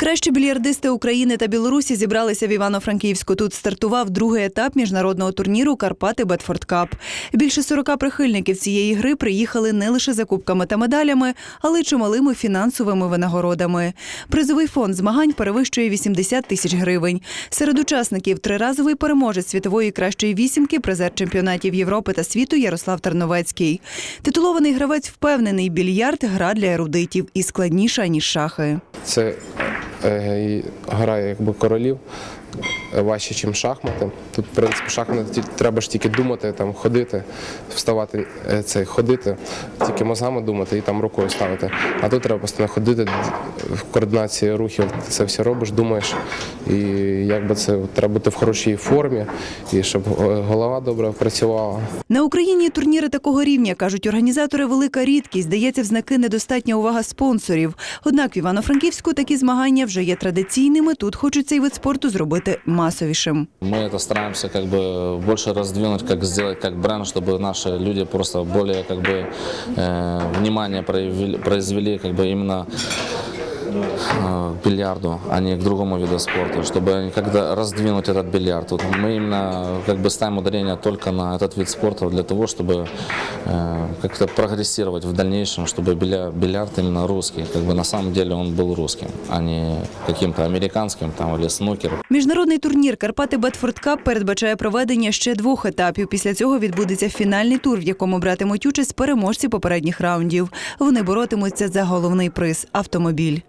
Кращі більярдисти України та Білорусі зібралися в Івано-Франківську. Тут стартував другий етап міжнародного турніру Карпати Бетфорд Кап. Більше 40 прихильників цієї гри приїхали не лише за кубками та медалями, але й чималими фінансовими винагородами. Призовий фонд змагань перевищує 80 тисяч гривень. Серед учасників триразовий переможець світової кращої вісімки, призер чемпіонатів Європи та світу Ярослав Тарновецький. Титулований гравець впевнений, більярд гра для ерудитів і складніша ніж шахи. Це е, і гра якби королів важче, ніж шахмати. Тут, в принципі, шахмати треба ж тільки думати, там, ходити, вставати, е, це, ходити, тільки мозгами думати і там рукою ставити. А тут треба постійно ходити в координації рухів. Ти це все робиш, думаєш. І якби це треба бути в хорошій формі, і щоб е, голова добре працювала. На Україні турніри такого рівня, кажуть організатори, велика рідкість. Дається в знаки недостатня увага спонсорів. Однак в Івано-Франківську такі змагання вже є традиційними. Тут хочуть цей вид спорту зробити масовішим. Мы это стараемся как бы больше раздвинуть, как сделать как бренд, чтобы наши люди просто более как бы э, внимание проявили, произвели как бы именно э, к бильярду, а не к другому виду спорта, чтобы когда раздвинуть этот бильярд. Вот мы именно как бы ставим ударение только на этот вид спорта для того, чтобы э, как-то прогрессировать в дальнейшем, чтобы биля- бильярд именно русский, как бы на самом деле он был русским, а не каким-то американским там или снукер. Міжнародний турнір Карпати Бетфорд Кап передбачає проведення ще двох етапів. Після цього відбудеться фінальний тур, в якому братимуть участь переможці попередніх раундів. Вони боротимуться за головний приз автомобіль.